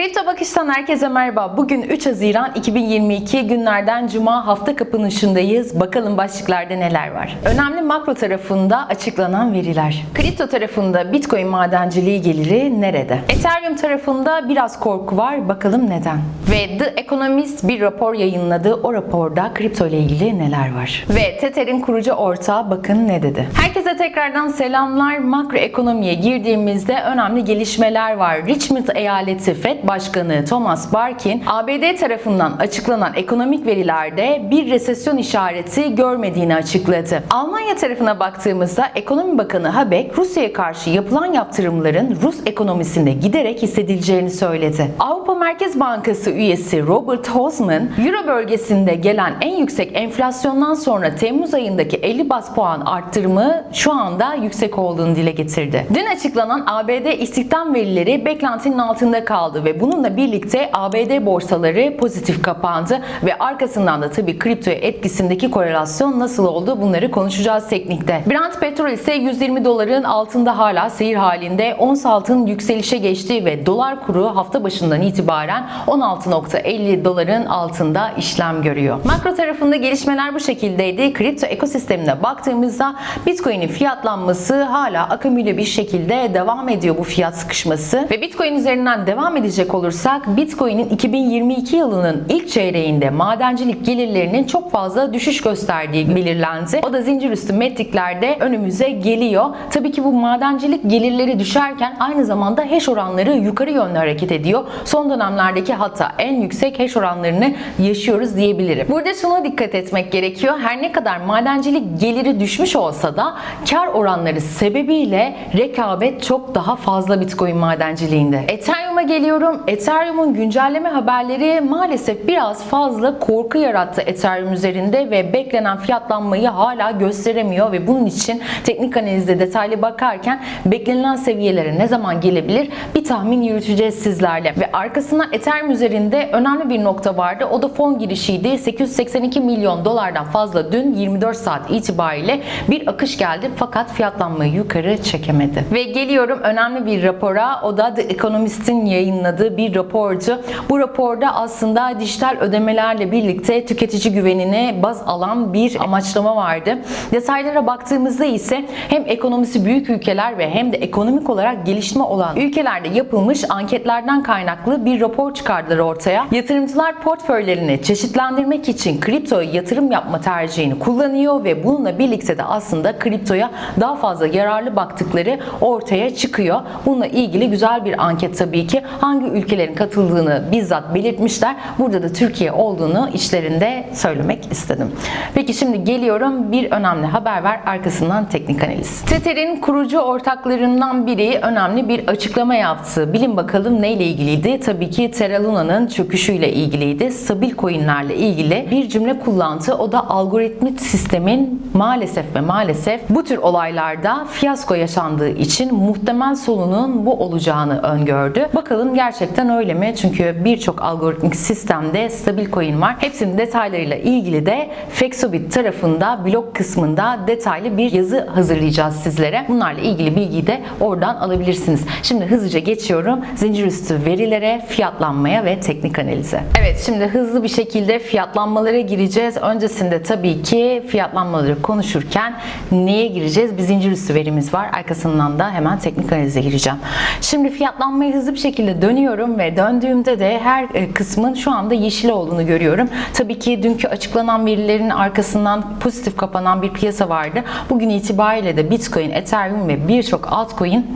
Kripto Bakış'tan herkese merhaba. Bugün 3 Haziran 2022 günlerden Cuma hafta kapanışındayız. Bakalım başlıklarda neler var. Önemli makro tarafında açıklanan veriler. Kripto tarafında Bitcoin madenciliği geliri nerede? Ethereum tarafında biraz korku var. Bakalım neden? Ve The Economist bir rapor yayınladı. O raporda kripto ile ilgili neler var? Ve Tether'in kurucu ortağı bakın ne dedi? Herkese tekrardan selamlar. Makro ekonomiye girdiğimizde önemli gelişmeler var. Richmond eyaleti FED Başkanı Thomas Barkin, ABD tarafından açıklanan ekonomik verilerde bir resesyon işareti görmediğini açıkladı. Almanya tarafına baktığımızda Ekonomi Bakanı Habeck, Rusya'ya karşı yapılan yaptırımların Rus ekonomisinde giderek hissedileceğini söyledi. Avrupa Merkez Bankası üyesi Robert Hausman, Euro bölgesinde gelen en yüksek enflasyondan sonra Temmuz ayındaki 50 bas puan arttırımı şu anda yüksek olduğunu dile getirdi. Dün açıklanan ABD istihdam verileri beklentinin altında kaldı ve bununla birlikte ABD borsaları pozitif kapandı ve arkasından da tabii kriptoya etkisindeki korelasyon nasıl oldu bunları konuşacağız teknikte. Brent petrol ise 120 doların altında hala seyir halinde. Ons altın yükselişe geçti ve dolar kuru hafta başından itibaren 16.50 doların altında işlem görüyor. Makro tarafında gelişmeler bu şekildeydi. Kripto ekosistemine baktığımızda Bitcoin'in fiyatlanması hala akümüle bir şekilde devam ediyor bu fiyat sıkışması ve Bitcoin üzerinden devam edecek olursak Bitcoin'in 2022 yılının ilk çeyreğinde madencilik gelirlerinin çok fazla düşüş gösterdiği belirlendi. O da zincir üstü metriklerde önümüze geliyor. Tabii ki bu madencilik gelirleri düşerken aynı zamanda hash oranları yukarı yönlü hareket ediyor. Son dönemlerdeki hatta en yüksek hash oranlarını yaşıyoruz diyebilirim. Burada şuna dikkat etmek gerekiyor. Her ne kadar madencilik geliri düşmüş olsa da kar oranları sebebiyle rekabet çok daha fazla Bitcoin madenciliğinde. Ethereum'a geliyorum. Ethereum'un güncelleme haberleri maalesef biraz fazla korku yarattı Ethereum üzerinde ve beklenen fiyatlanmayı hala gösteremiyor ve bunun için teknik analizde detaylı bakarken beklenilen seviyelere ne zaman gelebilir bir tahmin yürüteceğiz sizlerle. Ve arkasından Ethereum üzerinde önemli bir nokta vardı. O da fon girişiydi. 882 milyon dolardan fazla dün 24 saat itibariyle bir akış geldi fakat fiyatlanmayı yukarı çekemedi. Ve geliyorum önemli bir rapora. O da The Economist'in yayınladığı bir rapordu. Bu raporda aslında dijital ödemelerle birlikte tüketici güvenine baz alan bir amaçlama vardı. Detaylara baktığımızda ise hem ekonomisi büyük ülkeler ve hem de ekonomik olarak gelişme olan ülkelerde yapılmış anketlerden kaynaklı bir rapor çıkardılar ortaya. Yatırımcılar portföylerini çeşitlendirmek için kriptoya yatırım yapma tercihini kullanıyor ve bununla birlikte de aslında kriptoya daha fazla yararlı baktıkları ortaya çıkıyor. Bununla ilgili güzel bir anket tabii ki. Hangi ülkelerin katıldığını bizzat belirtmişler. Burada da Türkiye olduğunu içlerinde söylemek istedim. Peki şimdi geliyorum bir önemli haber var arkasından teknik analiz. Tether'in kurucu ortaklarından biri önemli bir açıklama yaptı. Bilin bakalım neyle ilgiliydi? Tabii ki Terra Luna'nın çöküşüyle ilgiliydi. Stabil coinlerle ilgili bir cümle kullandı. O da algoritmik sistemin maalesef ve maalesef bu tür olaylarda fiyasko yaşandığı için muhtemel sonunun bu olacağını öngördü. Bakalım gerçekten öyle mi? Çünkü birçok algoritmik sistemde stabil coin var. Hepsinin detaylarıyla ilgili de Fexobit tarafında blog kısmında detaylı bir yazı hazırlayacağız sizlere. Bunlarla ilgili bilgiyi de oradan alabilirsiniz. Şimdi hızlıca geçiyorum. Zincir üstü verilere, fiyatlanmaya ve teknik analize. Evet şimdi hızlı bir şekilde fiyatlanmalara gireceğiz. Öncesinde tabii ki fiyatlanmaları konuşurken neye gireceğiz? Bir zincir üstü verimiz var. Arkasından da hemen teknik analize gireceğim. Şimdi fiyatlanmayı hızlı bir şekilde dönüyorum ve döndüğümde de her e, kısmın şu anda yeşil olduğunu görüyorum. Tabii ki dünkü açıklanan verilerin arkasından pozitif kapanan bir piyasa vardı. Bugün itibariyle de Bitcoin, Ethereum ve birçok altcoin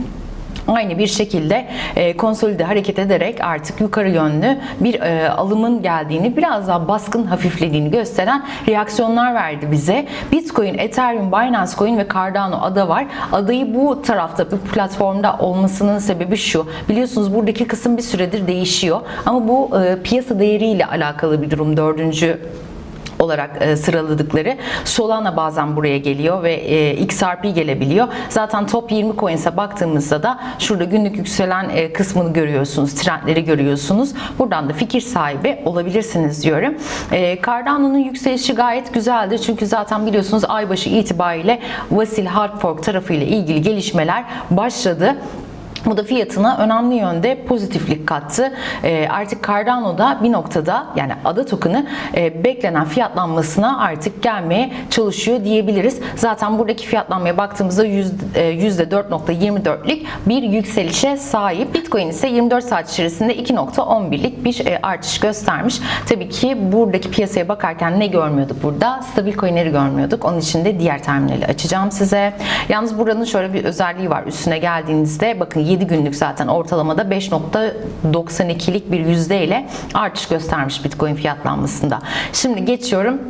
aynı bir şekilde e, konsolide hareket ederek artık yukarı yönlü bir e, alımın geldiğini, biraz daha baskın hafiflediğini gösteren reaksiyonlar verdi bize. Bitcoin, Ethereum, Binance Coin ve Cardano ada var. Adayı bu tarafta, bu platformda olmasının sebebi şu. Biliyorsunuz buradaki kısım bir süredir değişiyor. Ama bu e, piyasa değeriyle alakalı bir durum. Dördüncü olarak e, sıraladıkları Solana bazen buraya geliyor ve e, XRP gelebiliyor. Zaten top 20 coins'e baktığımızda da şurada günlük yükselen e, kısmını görüyorsunuz, trendleri görüyorsunuz. Buradan da fikir sahibi olabilirsiniz diyorum. E, Cardano'nun yükselişi gayet güzeldi. Çünkü zaten biliyorsunuz aybaşı itibariyle Vasil Hardfork tarafıyla ilgili gelişmeler başladı. Bu da fiyatına önemli yönde pozitiflik kattı. Ee, artık Cardano'da bir noktada yani ada token'ı e, beklenen fiyatlanmasına artık gelmeye çalışıyor diyebiliriz. Zaten buradaki fiyatlanmaya baktığımızda yüzde- e, %4.24'lik bir yükselişe sahip. Bitcoin ise 24 saat içerisinde 2.11'lik bir e, artış göstermiş. Tabii ki buradaki piyasaya bakarken ne görmüyorduk burada? Stabil coin'leri görmüyorduk. Onun için de diğer terminali açacağım size. Yalnız buranın şöyle bir özelliği var. Üstüne geldiğinizde bakın 7 günlük zaten ortalamada 5.92'lik bir yüzdeyle artış göstermiş Bitcoin fiyatlanmasında. Şimdi geçiyorum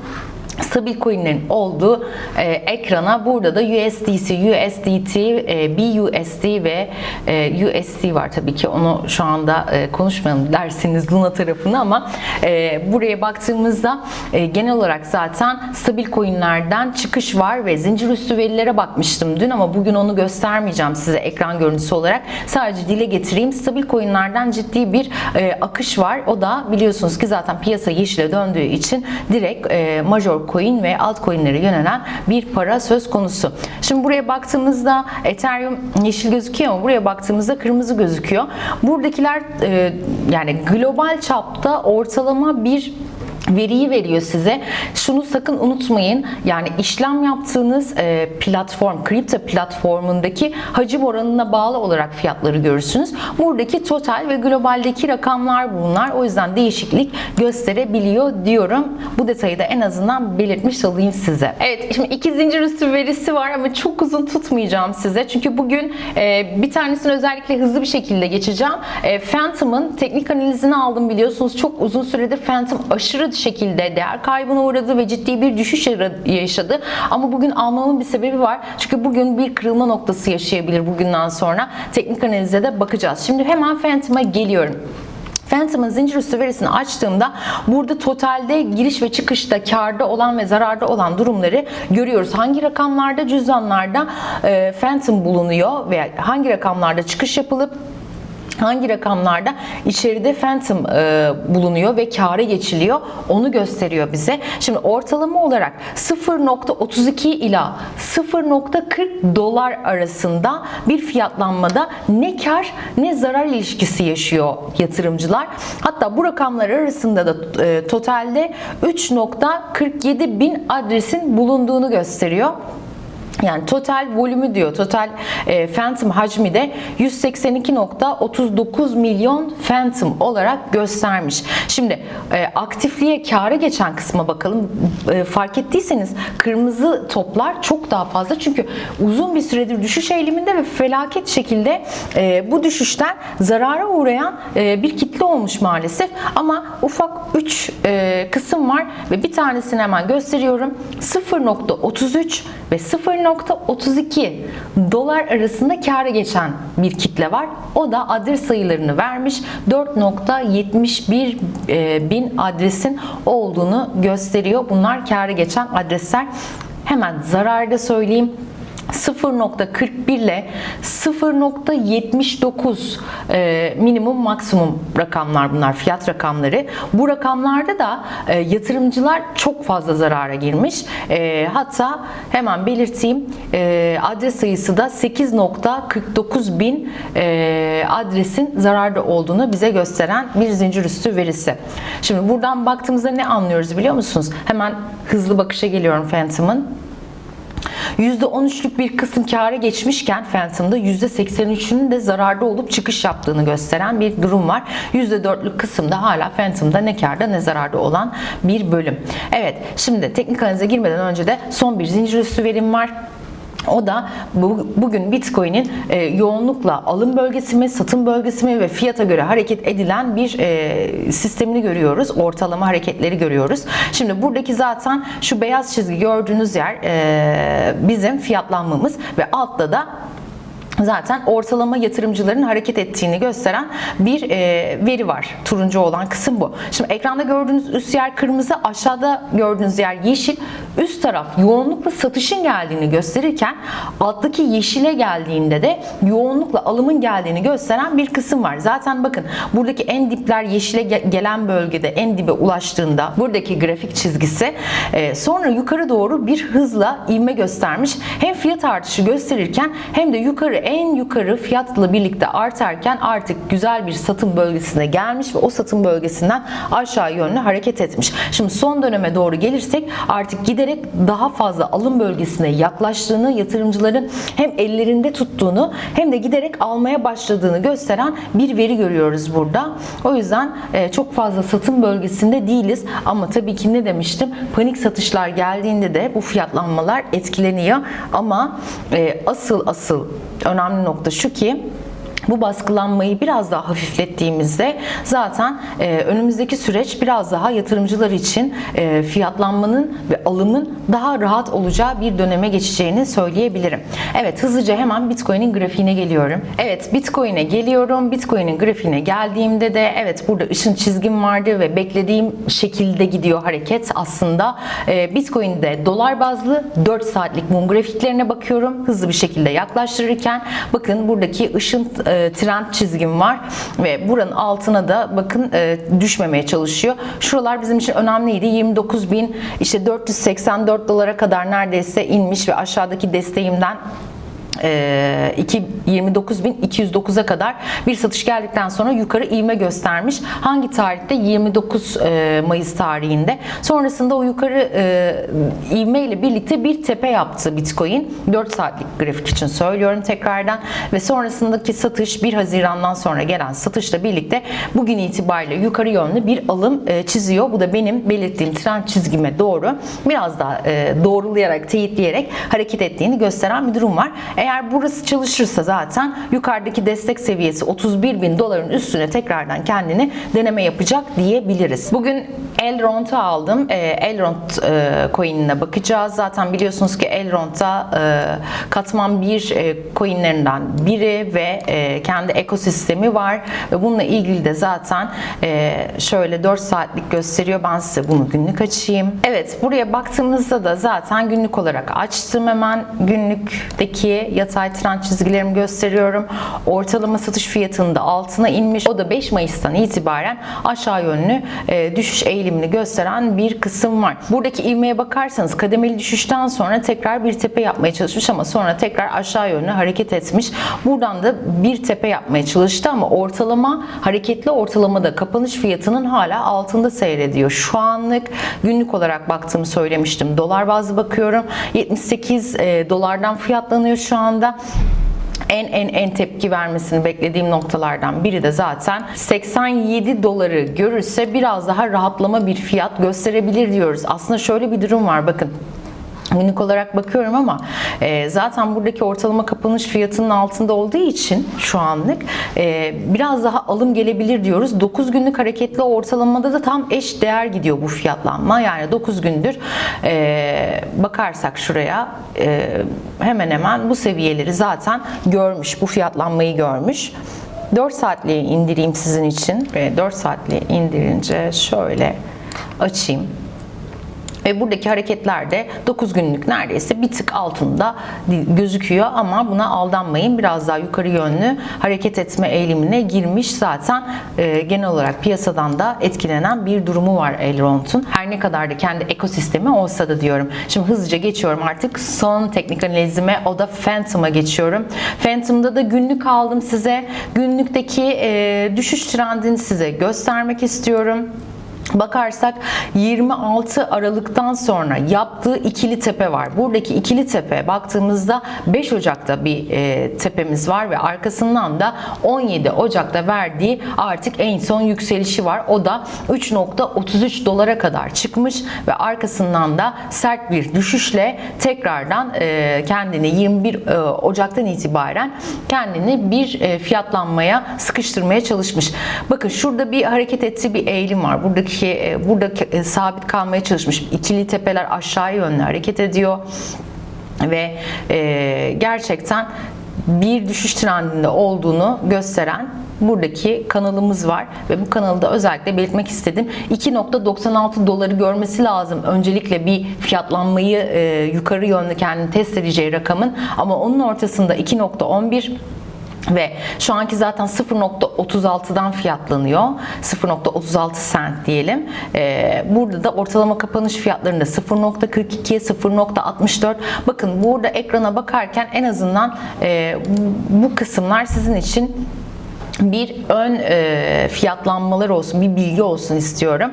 stabil coinlerin olduğu e, ekrana burada da USDC, USDT, e, BUSD ve e, USD var tabii ki onu şu anda e, konuşmayalım dersiniz Luna tarafını ama e, buraya baktığımızda e, genel olarak zaten stabil coinlerden çıkış var ve zincir üstü verilere bakmıştım dün ama bugün onu göstermeyeceğim size ekran görüntüsü olarak. Sadece dile getireyim. Stabil coinlerden ciddi bir e, akış var. O da biliyorsunuz ki zaten piyasa yeşile döndüğü için direkt e, major coin ve altcoin'lere yönelen bir para söz konusu. Şimdi buraya baktığımızda Ethereum yeşil gözüküyor ama buraya baktığımızda kırmızı gözüküyor. Buradakiler e, yani global çapta ortalama bir veriyi veriyor size. Şunu sakın unutmayın. Yani işlem yaptığınız e, platform, kripto platformundaki hacim oranına bağlı olarak fiyatları görürsünüz. Buradaki total ve globaldeki rakamlar bunlar. O yüzden değişiklik gösterebiliyor diyorum. Bu detayı da en azından belirtmiş olayım size. Evet, şimdi iki zincir üstü verisi var ama çok uzun tutmayacağım size. Çünkü bugün e, bir tanesini özellikle hızlı bir şekilde geçeceğim. E, Phantom'ın teknik analizini aldım biliyorsunuz. Çok uzun süredir Phantom aşırı şekilde değer kaybına uğradı ve ciddi bir düşüş yaşadı. Ama bugün almamın bir sebebi var. Çünkü bugün bir kırılma noktası yaşayabilir bugünden sonra. Teknik analize de bakacağız. Şimdi hemen Phantom'a geliyorum. Phantom'ın zincir üstü verisini açtığımda burada totalde giriş ve çıkışta karda olan ve zararda olan durumları görüyoruz. Hangi rakamlarda cüzdanlarda e, Phantom bulunuyor ve hangi rakamlarda çıkış yapılıp hangi rakamlarda içeride Phantom e, bulunuyor ve kâra geçiliyor onu gösteriyor bize. Şimdi ortalama olarak 0.32 ila 0.40 dolar arasında bir fiyatlanmada ne kar ne zarar ilişkisi yaşıyor yatırımcılar. Hatta bu rakamlar arasında da e, totalde 3.47 bin adresin bulunduğunu gösteriyor. Yani total volümü diyor. Total e, Phantom hacmi de 182.39 milyon Phantom olarak göstermiş. Şimdi e, aktifliğe kâra geçen kısma bakalım. E, fark ettiyseniz kırmızı toplar çok daha fazla. Çünkü uzun bir süredir düşüş eğiliminde ve felaket şekilde e, bu düşüşten zarara uğrayan e, bir kitle olmuş maalesef. Ama ufak 3 kısım var ve bir tanesini hemen gösteriyorum. 0.33 ve 0.32 dolar arasında kâra geçen bir kitle var. O da adres sayılarını vermiş. 4.71 e, bin adresin olduğunu gösteriyor. Bunlar kâra geçen adresler. Hemen zararda söyleyeyim. 0.41 ile 0.79 e, minimum maksimum rakamlar bunlar fiyat rakamları. Bu rakamlarda da e, yatırımcılar çok fazla zarara girmiş. E, hatta hemen belirteyim adres sayısı da 8.49 bin adresin zararda olduğunu bize gösteren bir zincir üstü verisi. Şimdi buradan baktığımızda ne anlıyoruz biliyor musunuz? Hemen hızlı bakışa geliyorum Phantom'ın. %13'lük bir kısım kâra geçmişken Phantom'da %83'ünün de zararda olup çıkış yaptığını gösteren bir durum var. %4'lük kısımda hala Phantom'da ne kârda ne zararda olan bir bölüm. Evet şimdi teknik analize girmeden önce de son bir zincir üstü verim var. O da bu, bugün Bitcoin'in e, yoğunlukla alım bölgesi mi, satım bölgesi mi ve fiyata göre hareket edilen bir e, sistemini görüyoruz. Ortalama hareketleri görüyoruz. Şimdi buradaki zaten şu beyaz çizgi gördüğünüz yer e, bizim fiyatlanmamız ve altta da zaten ortalama yatırımcıların hareket ettiğini gösteren bir e, veri var. Turuncu olan kısım bu. Şimdi ekranda gördüğünüz üst yer kırmızı, aşağıda gördüğünüz yer yeşil. Üst taraf yoğunlukla satışın geldiğini gösterirken alttaki yeşile geldiğinde de yoğunlukla alımın geldiğini gösteren bir kısım var. Zaten bakın buradaki en dipler yeşile ge- gelen bölgede en dibe ulaştığında buradaki grafik çizgisi e, sonra yukarı doğru bir hızla ivme göstermiş. Hem fiyat artışı gösterirken hem de yukarı en yukarı fiyatla birlikte artarken artık güzel bir satım bölgesine gelmiş ve o satım bölgesinden aşağı yönlü hareket etmiş. Şimdi son döneme doğru gelirsek artık giderek daha fazla alım bölgesine yaklaştığını, yatırımcıların hem ellerinde tuttuğunu hem de giderek almaya başladığını gösteren bir veri görüyoruz burada. O yüzden e, çok fazla satım bölgesinde değiliz ama tabii ki ne demiştim? Panik satışlar geldiğinde de bu fiyatlanmalar etkileniyor ama e, asıl asıl önemli nokta şu ki bu baskılanmayı biraz daha hafiflettiğimizde zaten e, önümüzdeki süreç biraz daha yatırımcılar için e, fiyatlanmanın ve alımın daha rahat olacağı bir döneme geçeceğini söyleyebilirim. Evet hızlıca hemen Bitcoin'in grafiğine geliyorum. Evet Bitcoin'e geliyorum. Bitcoin'in grafiğine geldiğimde de evet burada ışın çizgim vardı ve beklediğim şekilde gidiyor hareket aslında. E, Bitcoin'de dolar bazlı 4 saatlik mum grafiklerine bakıyorum. Hızlı bir şekilde yaklaştırırken bakın buradaki ışın e, trend çizgim var ve buranın altına da bakın e, düşmemeye çalışıyor. Şuralar bizim için önemliydi. 29 bin işte 484 dolara kadar neredeyse inmiş ve aşağıdaki desteğimden e, 29.209'a kadar bir satış geldikten sonra yukarı ivme göstermiş. Hangi tarihte? 29 e, Mayıs tarihinde. Sonrasında o yukarı e, ivme ile birlikte bir tepe yaptı Bitcoin. 4 saatlik grafik için söylüyorum tekrardan. Ve sonrasındaki satış 1 Haziran'dan sonra gelen satışla birlikte bugün itibariyle yukarı yönlü bir alım e, çiziyor. Bu da benim belirttiğim trend çizgime doğru biraz daha doğrulayarak, teyitleyerek hareket ettiğini gösteren bir durum var. Eğer burası çalışırsa zaten yukarıdaki destek seviyesi 31 bin doların üstüne tekrardan kendini deneme yapacak diyebiliriz. Bugün Elrond'u aldım. E, Elrond e, coin'ine bakacağız. Zaten biliyorsunuz ki Elrond'da e, katman bir e, coin'lerinden biri ve e, kendi ekosistemi var ve bununla ilgili de zaten e, şöyle 4 saatlik gösteriyor. Ben size bunu günlük açayım. Evet buraya baktığımızda da zaten günlük olarak açtım hemen günlükteki yatay trend çizgilerimi gösteriyorum. Ortalama satış fiyatında altına inmiş. O da 5 Mayıs'tan itibaren aşağı yönlü e, düşüş eğilimini gösteren bir kısım var. Buradaki ivmeye bakarsanız kademeli düşüşten sonra tekrar bir tepe yapmaya çalışmış ama sonra tekrar aşağı yönlü hareket etmiş. Buradan da bir tepe yapmaya çalıştı ama ortalama hareketli ortalamada kapanış fiyatının hala altında seyrediyor. Şu anlık günlük olarak baktığımı söylemiştim. Dolar bazlı bakıyorum. 78 e, dolardan fiyatlanıyor şu anda en en en tepki vermesini beklediğim noktalardan biri de zaten 87 doları görürse biraz daha rahatlama bir fiyat gösterebilir diyoruz. Aslında şöyle bir durum var bakın. Günlük olarak bakıyorum ama e, zaten buradaki ortalama kapanış fiyatının altında olduğu için şu anlık e, biraz daha alım gelebilir diyoruz. 9 günlük hareketli ortalamada da tam eş değer gidiyor bu fiyatlanma. Yani 9 gündür e, bakarsak şuraya e, hemen hemen bu seviyeleri zaten görmüş. Bu fiyatlanmayı görmüş. 4 saatliği indireyim sizin için. Ve 4 saatliği indirince şöyle açayım. Ve buradaki hareketler de 9 günlük neredeyse bir tık altında gözüküyor ama buna aldanmayın. Biraz daha yukarı yönlü hareket etme eğilimine girmiş zaten e, genel olarak piyasadan da etkilenen bir durumu var Elrond'un. Her ne kadar da kendi ekosistemi olsa da diyorum. Şimdi hızlıca geçiyorum artık son teknik analizime o da Phantom'a geçiyorum. Phantom'da da günlük aldım size. Günlükteki e, düşüş trendini size göstermek istiyorum. Bakarsak 26 Aralık'tan sonra yaptığı ikili tepe var. Buradaki ikili tepe baktığımızda 5 Ocak'ta bir e, tepemiz var ve arkasından da 17 Ocak'ta verdiği artık en son yükselişi var. O da 3.33 dolara kadar çıkmış ve arkasından da sert bir düşüşle tekrardan e, kendini 21 e, Ocak'tan itibaren kendini bir e, fiyatlanmaya sıkıştırmaya çalışmış. Bakın şurada bir hareket ettiği bir eğilim var. Buradaki ki burada e, sabit kalmaya çalışmış. İkili tepeler aşağı yönlü hareket ediyor ve e, gerçekten bir düşüş trendinde olduğunu gösteren buradaki kanalımız var ve bu kanalda özellikle belirtmek istedim. 2.96 doları görmesi lazım. Öncelikle bir fiyatlanmayı e, yukarı yönlü kendini test edeceği rakamın ama onun ortasında 2.11 Ve şu anki zaten 0.36'dan fiyatlanıyor. 0.36 sent diyelim. Ee, burada da ortalama kapanış fiyatlarında 0.42, 0.64. Bakın burada ekrana bakarken en azından e, bu- kısımlar sizin için bir ön e, fiyatlanmalar olsun, bir bilgi olsun istiyorum.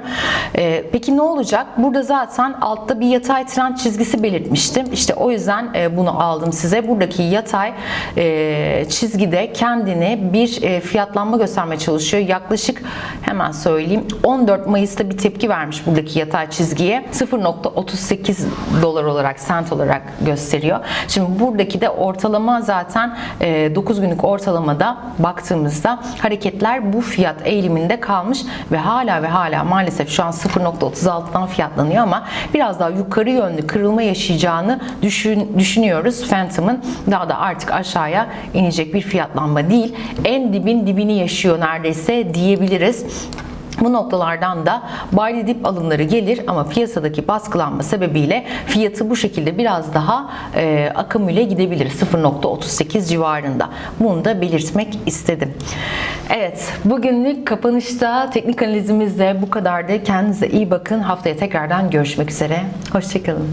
E, peki ne olacak? Burada zaten altta bir yatay trend çizgisi belirtmiştim. İşte o yüzden e, bunu aldım size. Buradaki yatay e, çizgide kendini bir e, fiyatlanma göstermeye çalışıyor. Yaklaşık hemen söyleyeyim 14 Mayıs'ta bir tepki vermiş buradaki yatay çizgiye. 0.38 dolar olarak, sent olarak gösteriyor. Şimdi buradaki de ortalama zaten e, 9 günlük ortalamada baktığımızda hareketler bu fiyat eğiliminde kalmış ve hala ve hala maalesef şu an 0.36'dan fiyatlanıyor ama biraz daha yukarı yönlü kırılma yaşayacağını düşün, düşünüyoruz. Phantom'ın daha da artık aşağıya inecek bir fiyatlanma değil. En dibin dibini yaşıyor neredeyse diyebiliriz. Bu noktalardan da buy dip alımları gelir ama piyasadaki baskılanma sebebiyle fiyatı bu şekilde biraz daha e, akümüle gidebilir 0.38 civarında. Bunu da belirtmek istedim. Evet, bugünlük kapanışta teknik analizimiz de bu kadardı. Kendinize iyi bakın. Haftaya tekrardan görüşmek üzere. Hoşçakalın.